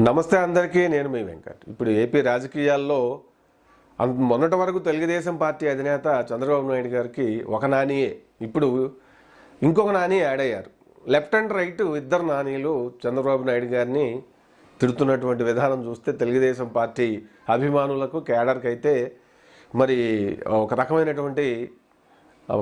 నమస్తే అందరికీ నేను మీ వెంకట్. ఇప్పుడు ఏపీ రాజకీయాల్లో అంత మొన్నటి వరకు తెలుగుదేశం పార్టీ అధినేత చంద్రబాబు నాయుడు గారికి ఒక నానియే. ఇప్పుడు ఇంకొక నాని యాడ్ అయ్యారు. లెఫ్ట్ అండ్ రైట్ ఇద్దరు నానీలు చంద్రబాబు నాయుడు గారిని తిడుతున్నటువంటి విధానం చూస్తే తెలుగుదేశం పార్టీ అభిమానులకు కేడర్కి అయితే మరి ఒక రకమైనటువంటి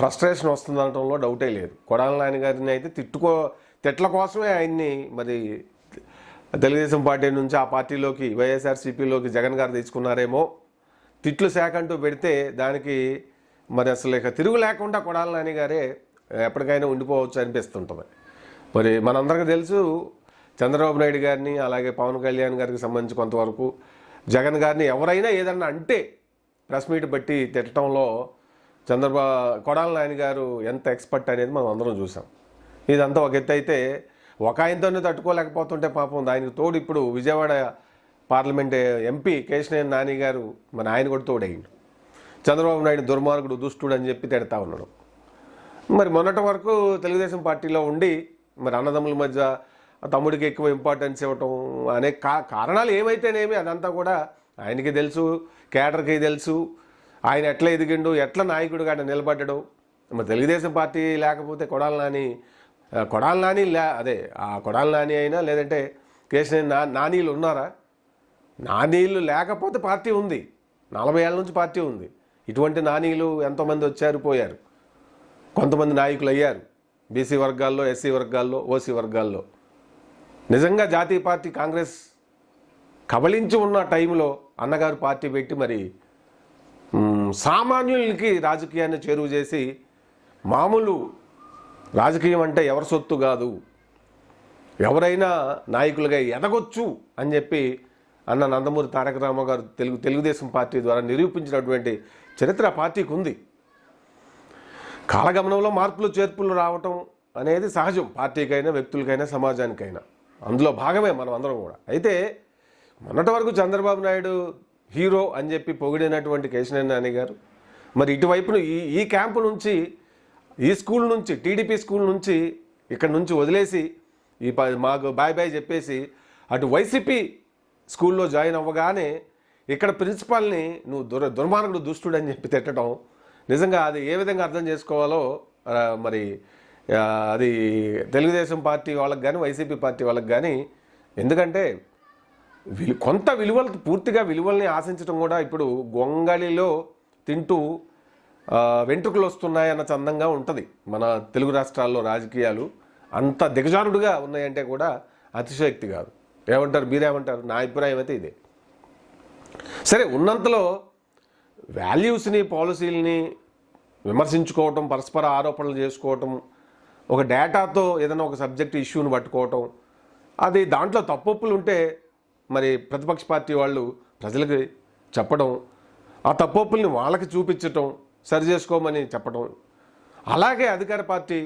ఫ్రస్ట్రేషన్ వస్తుందనటంలో డౌటే లేదు. కొడాల నాయన గారిని అయితే తిట్టుకో తిట్ల కోసమే ఆయన్ని మరి తెలుగుదేశం పార్టీ నుంచి ఆ పార్టీలోకి వైఎస్ఆర్సీపీలోకి జగన్ గారు తెచ్చుకున్నారేమో తిట్లు శాఖ అంటూ పెడితే దానికి మరి అసలు ఇక తిరుగు లేకుండా కొడాల నాని గారే ఎప్పటికైనా ఉండిపోవచ్చు అనిపిస్తుంటుంది. మరి మనందరికీ తెలుసు చంద్రబాబు నాయుడు గారిని అలాగే పవన్ కళ్యాణ్ గారికి సంబంధించి కొంతవరకు జగన్ గారిని ఎవరైనా ఏదన్నా అంటే ప్రెస్ మీట్ బట్టి తిట్టడంలో చంద్రబాబు కొడాల నాయన గారు ఎంత ఎక్స్పర్ట్ అనేది మనం అందరం చూసాం. ఇదంతా ఒక ఎత్తు అయితే ఒక ఆయనతోనే తట్టుకోలేకపోతుంటే పాపం దానికి తోడు ఇప్పుడు విజయవాడ పార్లమెంట్ ఎంపీ కేశనయ్య నాని గారు మన ఆయన కూడా తోడయ్యిండు. చంద్రబాబు నాయుడు దుర్మార్గుడు దుష్టుడు అని చెప్పి తిడతా ఉన్నాడు. మరి మొన్నటి వరకు తెలుగుదేశం పార్టీలో ఉండి మరి అన్నదమ్ముల మధ్య తమ్ముడికి ఎక్కువ ఇంపార్టెన్స్ ఇవ్వటం అనే కా కారణాలు ఏమైతేనేమి అదంతా కూడా ఆయనకి తెలుసు కేడర్కి తెలుసు. ఆయన ఎట్లా ఎదిగిండు ఎట్లా నాయకుడుగా ఆయన నిలబడ్డాడు. మరి తెలుగుదేశం పార్టీ లేకపోతే కొడాల నాని కొడాల నాని లే అదే ఆ కొడాల నాని అయినా లేదంటే కేసు నా నానీలు ఉన్నారా? నానీలు లేకపోతే పార్టీ ఉంది. నలభై ఏళ్ళ నుంచి పార్టీ ఉంది. ఇటువంటి నానీలు ఎంతోమంది వచ్చారు పోయారు. కొంతమంది నాయకులు అయ్యారు. బీసీ వర్గాల్లో ఎస్సీ వర్గాల్లో ఓసీ వర్గాల్లో. నిజంగా జాతీయ పార్టీ కాంగ్రెస్ కబలించి ఉన్న టైంలో అన్నగారు పార్టీ పెట్టి మరి సామాన్యులకి రాజకీయాన్ని చేరువ చేసి మామూలు రాజకీయం అంటే ఎవరి సొత్తు కాదు. ఎవరైనా నాయకులుగా ఎదగొచ్చు అని చెప్పి అన్న నందమూరి తారక రామారావు గారు తెలుగు తెలుగుదేశం పార్టీ ద్వారా నిరూపించినటువంటి చరిత్ర పార్టీకి ఉంది. కాలగమనంలో మార్పులు చేర్పులు రావటం అనేది సహజం. పార్టీకైనా వ్యక్తులకైనా సమాజానికైనా. అందులో భాగమే మనం అందరం కూడా. అయితే మొన్నటి వరకు చంద్రబాబు నాయుడు హీరో అని చెప్పి పొగిడినటువంటి కేశినేని నాని గారు మరి ఇటువైపున ఈ ఈ క్యాంపు నుంచి ఈ స్కూల్ నుంచి టీడీపీ స్కూల్ నుంచి ఇక్కడ నుంచి వదిలేసి ఈ మాకు బాయ్ బాయ్ చెప్పేసి అటు వైసీపీ స్కూల్లో జాయిన్ అవ్వగానే ఇక్కడ ప్రిన్సిపాల్ని నువ్వు దుర్ దుర్మార్గుడు దుష్టుడు అని చెప్పి తిట్టడం నిజంగా అది ఏ విధంగా అర్థం చేసుకోవాలో మరి అది తెలుగుదేశం పార్టీ వాళ్ళకి కానీ వైసీపీ పార్టీ వాళ్ళకి కానీ ఎందుకంటే విలు కొంత విలువలు పూర్తిగా విలువల్ని ఆశించడం కూడా ఇప్పుడు గొంగళిలో తింటూ వెంట్రుకలు వస్తున్నాయన్న చందంగా ఉంటుంది. మన తెలుగు రాష్ట్రాల్లో రాజకీయాలు అంత దిగజారుడుగా ఉన్నాయంటే కూడా అతిశయోక్తి కాదు. ఏమంటారు మీరేమంటారు? నా అభిప్రాయం అయితే ఇదే. సరే ఉన్నంతలో వాల్యూస్ని పాలసీలని విమర్శించుకోవటం పరస్పర ఆరోపణలు చేసుకోవటం ఒక డేటాతో ఏదైనా ఒక సబ్జెక్ట్ ఇష్యూని పట్టుకోవటం అది దాంట్లో తప్పొప్పులు ఉంటే మరి ప్రతిపక్ష పార్టీ వాళ్ళు ప్రజలకి చెప్పడం ఆ తప్పొప్పుల్ని వాళ్ళకి చూపించటం సరి చేసుకోమని చెప్పడం అలాగే అధికార పార్టీ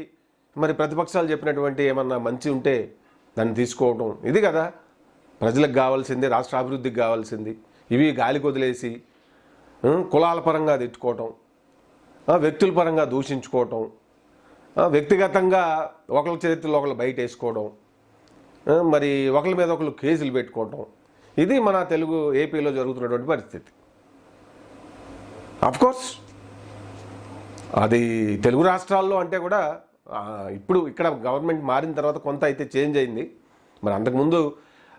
మరి ప్రతిపక్షాలు చెప్పినటువంటి ఏమన్నా మంచి ఉంటే దాన్ని తీసుకోవటం. ఇది కదా. ప్రజలకు కావాల్సింది రాష్ట్ర అభివృద్ధికి కావాల్సింది. ఇవి గాలి కొదిలేసి కులాల పరంగా తిట్టుకోవటం వ్యక్తుల పరంగా దూషించుకోవటం వ్యక్తిగతంగా ఒకళ్ళ చరిత్రలో ఒకళ్ళు బయట వేసుకోవడం మరి ఒకళ్ళ మీద ఒకళ్ళు కేసులు పెట్టుకోవటం. ఇది మన తెలుగు ఏపీలో జరుగుతున్నటువంటి పరిస్థితి. అఫ్కోర్స్ అది తెలుగు రాష్ట్రాల్లో అంటే కూడా ఇప్పుడు ఇక్కడ గవర్నమెంట్ మారిన తర్వాత కొంత అయితే చేంజ్ అయింది. మరి అంతకుముందు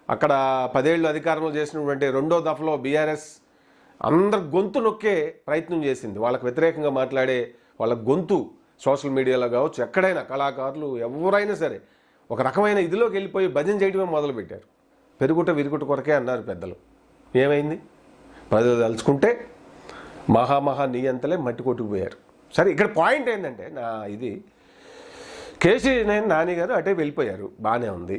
అక్కడ పదేళ్ళు అధికారంలో చేసినటువంటి రెండో దఫలో బీఆర్ఎస్ అందరు గొంతు నొక్కే ప్రయత్నం చేసింది. వాళ్ళకి వ్యతిరేకంగా మాట్లాడే వాళ్ళ గొంతు సోషల్ మీడియాలో కావచ్చు ఎక్కడైనా కళాకారులు ఎవరైనా సరే ఒక రకమైన ఇదిలోకి వెళ్ళిపోయి భజన చేయడమే మొదలుపెట్టారు. పెరుగుట విరుగుట కొరకే అన్నారు పెద్దలు. ఏమైంది? ప్రజలు తలుచుకుంటే మహా మహా మట్టి కొట్టుకుపోయారు. సరే ఇక్కడ పాయింట్ ఏంటంటే నా ఇది. కేసీ నేను నాని గారు అటే వెళ్ళిపోయారు బాగానే ఉంది.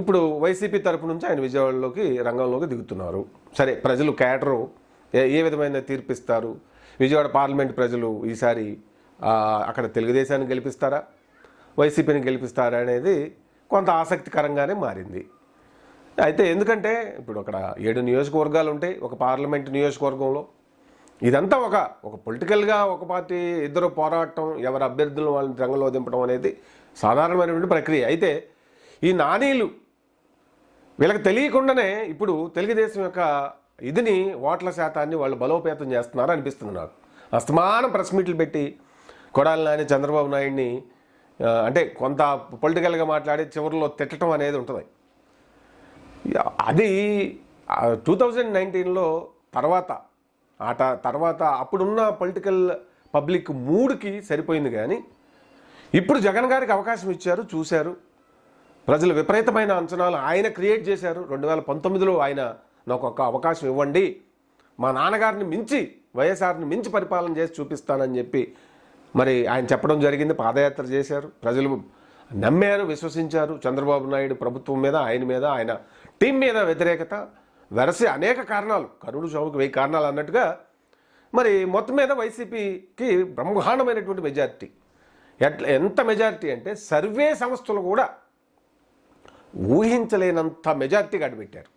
ఇప్పుడు వైసీపీ తరపు నుంచి ఆయన విజయవాడలోకి రంగంలోకి దిగుతున్నారు. సరే ప్రజలు కేటరు ఏ ఏ విధమైన తీర్పిస్తారు? విజయవాడ పార్లమెంట్ ప్రజలు ఈసారి అక్కడ తెలుగుదేశాన్ని గెలిపిస్తారా? వైసీపీని గెలిపిస్తారా అనేది కొంత ఆసక్తికరంగానే మారింది. అయితే ఎందుకంటే ఇప్పుడు అక్కడ ఏడు నియోజకవర్గాలు ఉంటాయి ఒక పార్లమెంట్ నియోజకవర్గంలో. ఇదంతా ఒక ఒక పొలిటికల్గా ఒక పార్టీ ఇద్దరు పోరాటం ఎవరి అభ్యర్థులను వాళ్ళని రంగంలో దింపడం అనేది సాధారణమైనటువంటి ప్రక్రియ. అయితే ఈ నానీలు వీళ్ళకి తెలియకుండానే ఇప్పుడు తెలుగుదేశం యొక్క ఇదిని ఓట్ల శాతాన్ని వాళ్ళు బలోపేతం చేస్తున్నారు అనిపిస్తుంది నాకు. అస్తమానం ప్రెస్ మీట్లు పెట్టి కొడాలి నాని చంద్రబాబు నాయుడిని అంటే కొంత పొలిటికల్గా మాట్లాడి చివరిలో తిట్టడం అనేది ఉంటుంది. అది టూ థౌజండ్ నైన్టీన్లో తర్వాత ఆట తర్వాత అప్పుడున్న పొలిటికల్ పబ్లిక్ మూడ్కి సరిపోయింది కానీ ఇప్పుడు జగన్ గారికి అవకాశం ఇచ్చారు చూశారు. ప్రజలు విపరీతమైన అంచనాలు ఆయన క్రియేట్ చేశారు. రెండు వేల పంతొమ్మిదిలో ఆయన నాకు ఒక అవకాశం ఇవ్వండి. మా నాన్నగారిని మించి వైఎస్ఆర్ని మించి పరిపాలన చేసి చూపిస్తానని చెప్పి మరి ఆయన చెప్పడం జరిగింది. పాదయాత్ర చేశారు. ప్రజలు నమ్మారు విశ్వసించారు. చంద్రబాబు నాయుడు ప్రభుత్వం మీద ఆయన మీద ఆయన టీం మీద వ్యతిరేకత. వెరసి అనేక కారణాలు. కరుడు చావుకు వెయ్యి కారణాలు అన్నట్టుగా మరి మొత్తం మీద వైసీపీకి బ్రహ్మాండమైనటువంటి మెజారిటీ. ఎట్లా ఎంత మెజారిటీ అంటే సర్వే సంస్థలు కూడా ఊహించలేనంత మెజారిటీ గడిపెట్టారు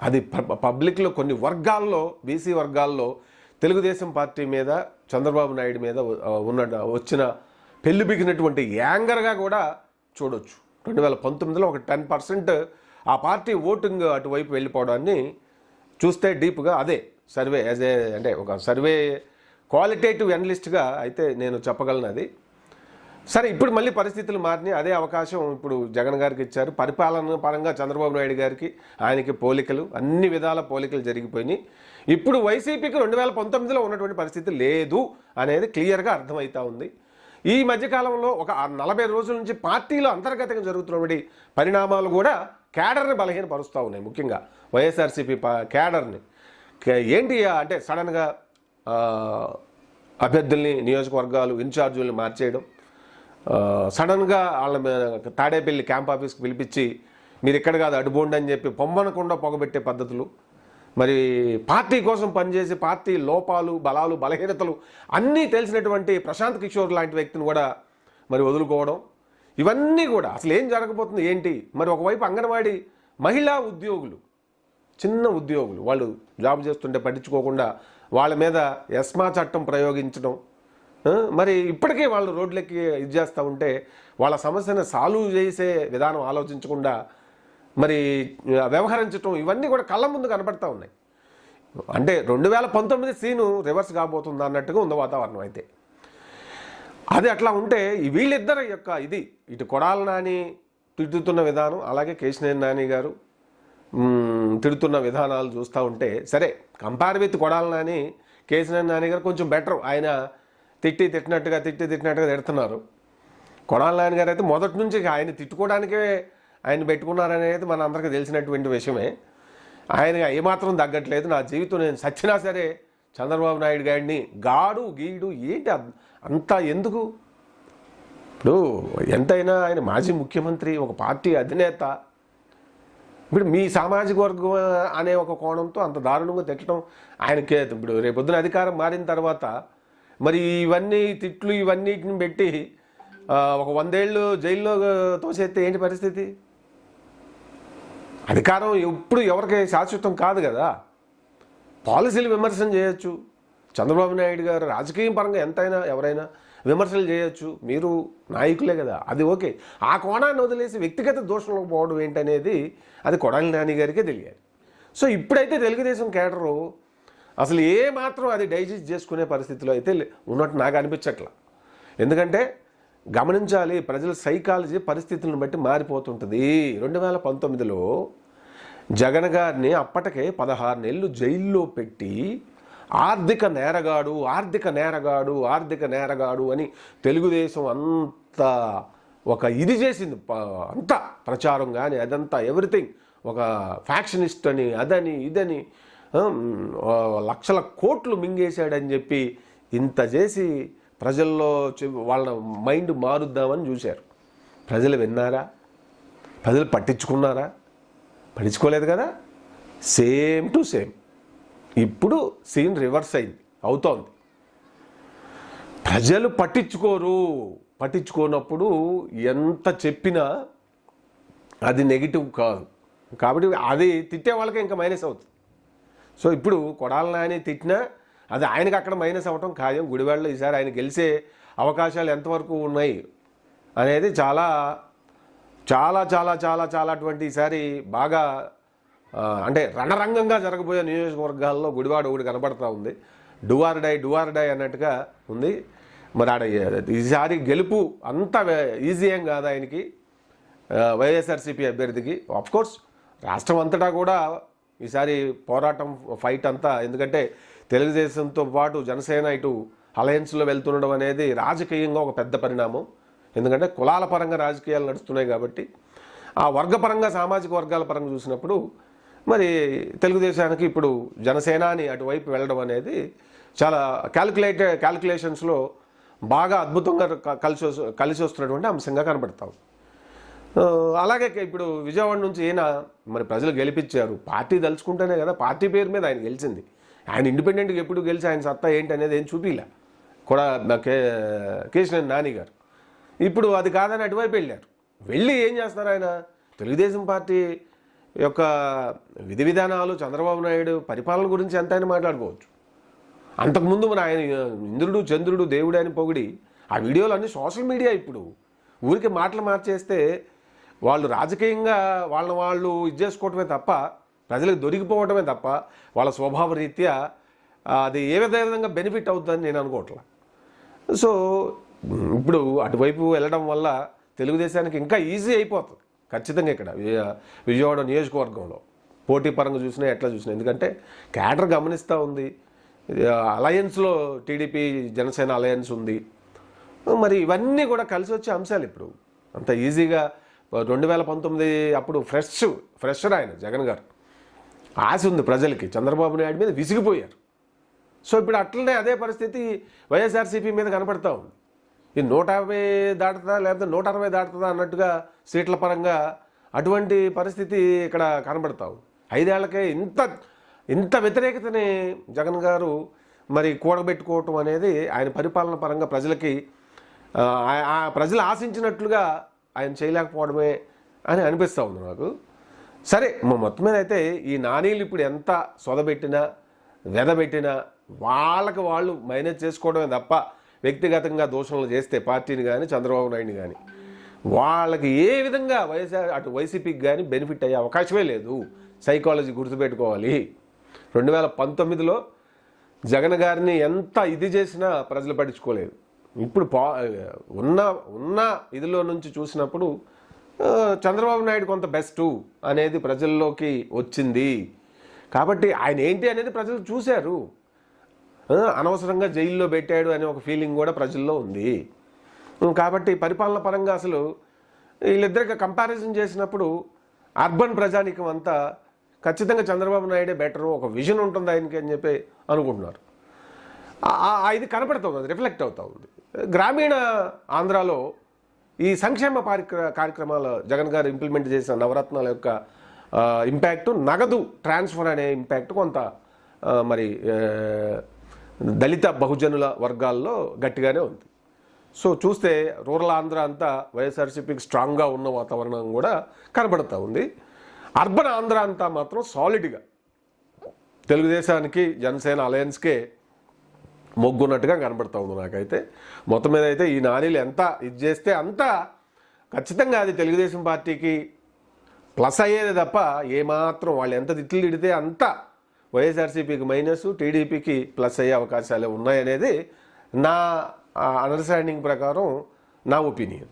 అది ప- పబ్లిక్లో కొన్ని వర్గాల్లో బీసీ వర్గాల్లో తెలుగుదేశం పార్టీ మీద చంద్రబాబు నాయుడు మీద ఉన్న వచ్చిన పెళ్ళి బిగినటువంటి యాంగర్గా కూడా చూడొచ్చు. రెండు వేల పంతొమ్మిదిలో ఒక టెన్ పర్సెంట్ ఆ పార్టీ ఓటింగ్ అటువైపు వెళ్ళిపోవడాన్ని చూస్తే డీప్గా అదే సర్వే యాజ్ ఏ అంటే ఒక సర్వే క్వాలిటేటివ్ అనలిస్ట్గా అయితే నేను చెప్పగలను అది. సరే ఇప్పుడు మళ్ళీ పరిస్థితులు మారినాయి. అదే అవకాశం ఇప్పుడు జగన్ గారికి ఇచ్చారు. పరిపాలన పరంగా చంద్రబాబు నాయుడు గారికి ఆయనకి పోలికలు అన్ని విధాల పోలికలు జరిగిపోయినాయి. ఇప్పుడు వైసీపీకి రెండు వేల పంతొమ్మిదిలో ఉన్నటువంటి పరిస్థితి లేదు అనేది క్లియర్గా అర్థమవుతా ఉంది. ఈ మధ్యకాలంలో ఒక నలభై రోజుల నుంచి పార్టీలో అంతర్గతంగా జరుగుతున్నటువంటి పరిణామాలు కూడా క్యాడర్ని బలహీనపరుస్తూ ఉన్నాయి ముఖ్యంగా వైఎస్ఆర్సీపీ ప క్యాడర్ని. ఏంటి అంటే సడన్గా అభ్యర్థుల్ని నియోజకవర్గాలు ఇన్ఛార్జుల్ని మార్చేయడం సడన్గా వాళ్ళ తాడేపల్లి క్యాంప్ ఆఫీస్కి పిలిపించి మీరు ఇక్కడ కాదు అడుబోండి అని చెప్పి పొమ్మనకుండా పొగబెట్టే పద్ధతులు మరి పార్టీ కోసం పనిచేసి పార్టీ లోపాలు బలాలు బలహీనతలు అన్నీ తెలిసినటువంటి ప్రశాంత్ కిషోర్ లాంటి వ్యక్తిని కూడా మరి వదులుకోవడం ఇవన్నీ కూడా అసలు ఏం జరగబోతుంది ఏంటి? మరి ఒకవైపు అంగన్వాడీ మహిళా ఉద్యోగులు చిన్న ఉద్యోగులు వాళ్ళు జాబ్ చేస్తుంటే పట్టించుకోకుండా వాళ్ళ మీద ఎస్మా చట్టం ప్రయోగించడం మరి ఇప్పటికే వాళ్ళు రోడ్లెక్కి ఇది చేస్తూ ఉంటే వాళ్ళ సమస్యను సాల్వ్ చేసే విధానం ఆలోచించకుండా మరి వ్యవహరించడం వ్యవహరించటం ఇవన్నీ కూడా కళ్ళ ముందు కనబడతా ఉన్నాయి. అంటే రెండు వేల పంతొమ్మిది సీను రివర్స్ కాబోతుంది అన్నట్టుగా ఉంది వాతావరణం అయితే. అది అట్లా ఉంటే వీళ్ళిద్దరి యొక్క ఇది ఇటు కొడాల నాని తిట్టుతున్న విధానం అలాగే కేశినేని నాని గారు తిడుతున్న విధానాలు చూస్తూ ఉంటే సరే కంపేర్ విత్ కొడాల నాని కేశినేని నాని గారు కొంచెం బెటర్ ఆయన తిట్టి తిట్టినట్టుగా తిట్టి తిట్టినట్టుగా తిడుతున్నారు. కొడాల నాని గారు అయితే మొదటి నుంచి ఇక ఆయన తిట్టుకోవడానికే ఆయన పెట్టుకున్నారనేది మన అందరికీ తెలిసినటువంటి విషయమే. ఆయన ఏమాత్రం తగ్గట్లేదు. నా జీవితం నేను సచ్చినా సరే చంద్రబాబు నాయుడు గారిని గాడు గీడు ఏంటి అంతా ఎందుకు? ఇప్పుడు ఎంతైనా ఆయన మాజీ ముఖ్యమంత్రి ఒక పార్టీ అధినేత. ఇప్పుడు మీ సామాజిక వర్గం అనే ఒక కోణంతో అంత దారుణంగా తిట్టడం ఆయనకి ఇప్పుడు రేపొద్దున అధికారం మారిన తర్వాత మరి ఇవన్నీ తిట్లు ఇవన్నిటిని పెట్టి ఒక వందేళ్ళు జైల్లో తోసేస్తే ఏంటి పరిస్థితి? అధికారం ఎప్పుడు ఎవరికి శాశ్వతం కాదు కదా. పాలసీలు విమర్శన చేయొచ్చు. చంద్రబాబు నాయుడు గారు రాజకీయం పరంగా ఎంతైనా ఎవరైనా విమర్శలు చేయొచ్చు. మీరు నాయకులే కదా. అది ఓకే. ఆ కోణాన్ని వదిలేసి వ్యక్తిగత దోషంలోకి పోవడం ఏంటనేది అది కొడాలి నాని గారికే తెలియాలి. సో ఇప్పుడైతే తెలుగుదేశం కేడరు అసలు ఏ మాత్రం అది డైజెస్ట్ చేసుకునే పరిస్థితిలో అయితే ఉన్నట్టు నాకు అనిపించట్లా. ఎందుకంటే గమనించాలి ప్రజల సైకాలజీ పరిస్థితులను బట్టి మారిపోతుంటుంది. రెండు వేల పంతొమ్మిదిలో జగన్ గారిని అప్పటికే పదహారు నెలలు జైల్లో పెట్టి ఆర్థిక నేరగాడు ఆర్థిక నేరగాడు ఆర్థిక నేరగాడు అని తెలుగుదేశం అంత ఒక ఇది చేసింది. అంతా ప్రచారం కానీ అదంతా ఎవ్రీథింగ్. ఒక ఫ్యాక్షనిస్ట్ అని అదని ఇదని లక్షల కోట్లు మింగేశాడని చెప్పి ఇంత చేసి ప్రజల్లో చె- వాళ్ళ మైండ్ మారుద్దామని చూశారు. ప్రజలు విన్నారా? ప్రజలు పట్టించుకున్నారా? పడించుకోలేదు కదా? సేమ్ టు సేమ్ ఇప్పుడు సీన్ రివర్స్ అయింది అవుతోంది. ప్రజలు పట్టించుకోరు. పట్టించుకోనప్పుడు ఎంత చెప్పినా అది నెగిటివ్ కాదు. కాబట్టి అది తిట్టే వాళ్ళకి ఇంకా మైనస్ అవుతుంది. సో ఇప్పుడు కొడాల నాని తిట్టినా అది ఆయనకి అక్కడ మైనస్ అవ్వటం ఖాయం. గుడివాడలో ఈసారి ఆయన గెలిచే అవకాశాలు ఎంతవరకు ఉన్నాయి అనేది చాలా చాలా చాలా చాలా చాలా అటువంటి ఈసారి బాగా అంటే రణరంగంగా జరగబోయే నియోజకవర్గాల్లో గుడివాడ ఒకటి కనబడతా ఉంది. డువార్డై డై డై అన్నట్టుగా ఉంది. మరి ఆడ ఈసారి గెలుపు అంత ఈజీ ఏం కాదు ఆయనకి. వైఎస్ఆర్సీపీ అభ్యర్థికి. కోర్స్ రాష్ట్రం అంతటా కూడా ఈసారి పోరాటం ఫైట్ అంతా ఎందుకంటే తెలుగుదేశంతో పాటు జనసేన ఇటు అలయన్స్లో వెళ్తుండడం అనేది రాజకీయంగా ఒక పెద్ద పరిణామం. ఎందుకంటే కులాల పరంగా రాజకీయాలు నడుస్తున్నాయి కాబట్టి ఆ వర్గపరంగా సామాజిక వర్గాల పరంగా చూసినప్పుడు మరి తెలుగుదేశానికి ఇప్పుడు జనసేన అని అటువైపు వెళ్ళడం అనేది చాలా క్యాలిక్యులేట్ క్యాలిక్యులేషన్స్లో బాగా అద్భుతంగా కలిసి వస్తు- కలిసి వస్తున్నటువంటి అంశంగా కనబడతాం అలాగే ఇప్పుడు విజయవాడ నుంచి ఈయన మరి ప్రజలు గెలిపించారు. పార్టీ తలుచుకుంటేనే కదా పార్టీ పేరు మీద ఆయన గెలిచింది. ఆయన ఇండిపెండెంట్గా ఎప్పుడు గెలిచి ఆయన సత్తా ఏంటి అనేది ఏం చూపిలే. కూడా కే కేశినేని నాని గారు. ఇప్పుడు అది కాదని అటువైపు వెళ్ళారు. వెళ్ళి ఏం చేస్తారు ఆయన? తెలుగుదేశం పార్టీ యొక్క విధి విధానాలు చంద్రబాబు నాయుడు పరిపాలన గురించి ఎంత ఆయన మాట్లాడుకోవచ్చు. అంతకుముందు మన ఆయన ఇంద్రుడు చంద్రుడు దేవుడు అని పొగిడి ఆ వీడియోలు అన్నీ సోషల్ మీడియా ఇప్పుడు. ఊరికి మాటలు మార్చేస్తే వాళ్ళు రాజకీయంగా వాళ్ళని వాళ్ళు ఇది చేసుకోవటమే తప్ప ప్రజలకు దొరికిపోవటమే తప్ప వాళ్ళ స్వభావ రీత్యా అది ఏ విధంగా బెనిఫిట్ అవుతుందని నేను అనుకోవట్లా. సో ఇప్పుడు అటువైపు వెళ్ళడం వల్ల తెలుగుదేశానికి ఇంకా ఈజీ అయిపోతుంది. ఖచ్చితంగా ఇక్కడ విజయవాడ నియోజకవర్గంలో పోటీ పరంగా చూసినా ఎట్లా చూసినా. ఎందుకంటే క్యాడర్ గమనిస్తూ ఉంది. అలయన్స్లో టీడీపీ జనసేన అలయన్స్ ఉంది. మరి ఇవన్నీ కూడా కలిసి వచ్చే అంశాలు ఇప్పుడు. అంత ఈజీగా రెండు వేల పంతొమ్మిది అప్పుడు ఫ్రెష్ ఫ్రెషర్ ఆయన జగన్ గారు. ఆశ ఉంది ప్రజలకి. చంద్రబాబు నాయుడు మీద విసిగిపోయారు. సో ఇప్పుడు అట్లనే అదే పరిస్థితి వైఎస్ఆర్సీపీ మీద కనపడతా ఉంది. ఈ నూట యాభై దాటుతుందా లేకపోతే నూట అరవై దాటుతుందా అన్నట్టుగా సీట్ల పరంగా అటువంటి పరిస్థితి ఇక్కడ కనబడతావు ఐదేళ్ళకే ఇంత ఇంత వ్యతిరేకతని జగన్ గారు మరి కూడబెట్టుకోవటం అనేది ఆయన పరిపాలన పరంగా ప్రజలకి ఆ, ప్రజలు ఆశించినట్లుగా ఆయన చేయలేకపోవడమే అని అనిపిస్తూ ఉంది నాకు. సరే మొత్తం మీద అయితే ఈ నానీలు ఇప్పుడు ఎంత సొదబెట్టినా వెదబెట్టినా వాళ్ళకి వాళ్ళు మైనస్ చేసుకోవడమే తప్ప వ్యక్తిగతంగా దూషణలు చేస్తే పార్టీని కానీ చంద్రబాబు నాయుడిని కానీ వాళ్ళకి ఏ విధంగా వైఎస్ఆర్ అటు వైసీపీకి కానీ బెనిఫిట్ అయ్యే అవకాశమే లేదు. సైకాలజీ గుర్తుపెట్టుకోవాలి. రెండు వేల పంతొమ్మిదిలో జగన్ గారిని ఎంత ఇది చేసినా ప్రజలు పట్టించుకోలేదు. ఇప్పుడు పా ఉన్న ఉన్న ఇదిలో నుంచి చూసినప్పుడు చంద్రబాబు నాయుడు కొంత బెస్ట్ అనేది ప్రజల్లోకి వచ్చింది. కాబట్టి ఆయన ఏంటి అనేది ప్రజలు చూశారు. అనవసరంగా జైల్లో పెట్టాడు అనే ఒక ఫీలింగ్ కూడా ప్రజల్లో ఉంది. కాబట్టి పరిపాలన పరంగా అసలు వీళ్ళిద్దరికి కంపారిజన్ చేసినప్పుడు అర్బన్ ప్రజానికం అంతా ఖచ్చితంగా చంద్రబాబు నాయుడే బెటరు ఒక విజన్ ఉంటుంది ఆయనకి అని చెప్పి అనుకుంటున్నారు. ఇది కనపడుతుంది అది రిఫ్లెక్ట్ అవుతూ ఉంది. గ్రామీణ ఆంధ్రాలో ఈ సంక్షేమ కార్యక్ర కార్యక్రమాలు జగన్ గారు ఇంప్లిమెంట్ చేసిన నవరత్నాల యొక్క ఇంపాక్ట్ నగదు ట్రాన్స్ఫర్ అనే ఇంపాక్ట్ కొంత మరి దళిత బహుజనుల వర్గాల్లో గట్టిగానే ఉంది. సో చూస్తే రూరల్ ఆంధ్ర అంతా వైఎస్ఆర్సీపీకి స్ట్రాంగ్గా ఉన్న వాతావరణం కూడా కనబడుతూ ఉంది. అర్బన్ ఆంధ్ర అంతా మాత్రం సాలిడ్గా తెలుగుదేశానికి జనసేన అలయన్స్కే మొగ్గున్నట్టుగా కనబడతా ఉంది నాకైతే. మొత్తం మీద అయితే ఈ నానీలు ఎంత ఇది చేస్తే అంతా ఖచ్చితంగా అది తెలుగుదేశం పార్టీకి ప్లస్ అయ్యేది తప్ప ఏమాత్రం వాళ్ళు ఎంత తిట్లు తిడితే అంత వైఎస్ఆర్సీపీకి మైనస్ టీడీపీకి ప్లస్ అయ్యే అవకాశాలు ఉన్నాయనేది నా అండర్స్టాండింగ్ ప్రకారం నా ఒపీనియన్.